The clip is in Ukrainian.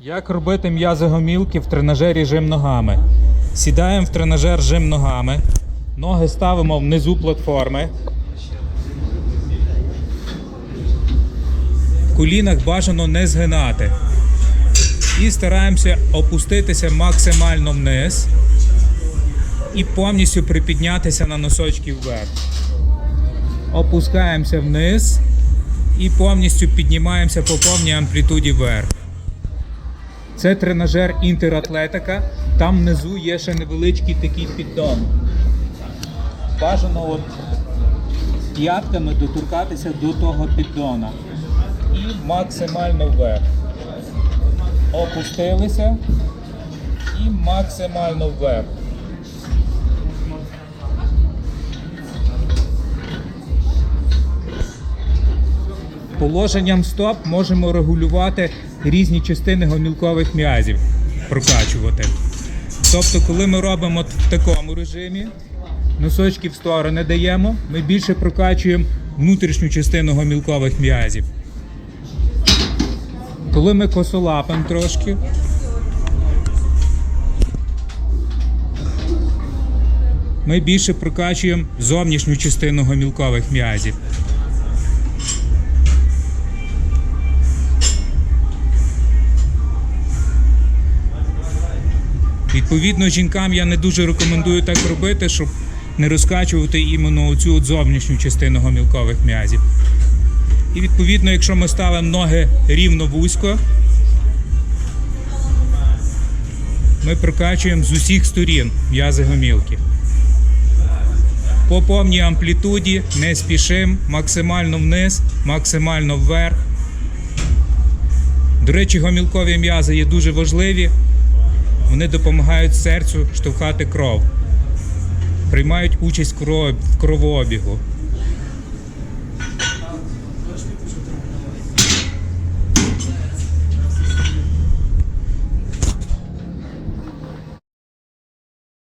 Як робити м'язи гомілки в тренажері жим ногами? Сідаємо в тренажер жим ногами. Ноги ставимо внизу платформи. В колінах бажано не згинати. І стараємося опуститися максимально вниз і повністю припіднятися на носочки вверх. Опускаємося вниз і повністю піднімаємося по повній амплітуді вверх. Це тренажер інтератлетика. Там внизу є ще невеличкий такий піддон. Бажано от п'ятками доторкатися до того піддона. І максимально вверх. Опустилися і максимально вверх. Положенням стоп можемо регулювати різні частини гомілкових м'язів, прокачувати. Тобто, коли ми робимо в такому режимі, носочки в сторони даємо, ми більше прокачуємо внутрішню частину гомілкових м'язів. Коли ми косолапимо трошки, ми більше прокачуємо зовнішню частину гомілкових м'язів. Відповідно, жінкам я не дуже рекомендую так робити, щоб не розкачувати іменно оцю от зовнішню частину гомілкових м'язів. І відповідно, якщо ми ставимо ноги рівно вузько, ми прокачуємо з усіх сторін м'язи гомілки. По повній амплітуді не спішимо, максимально вниз, максимально вверх. До речі, гомілкові м'язи є дуже важливі. Вони допомагають серцю штовхати кров, приймають участь в кровообігу.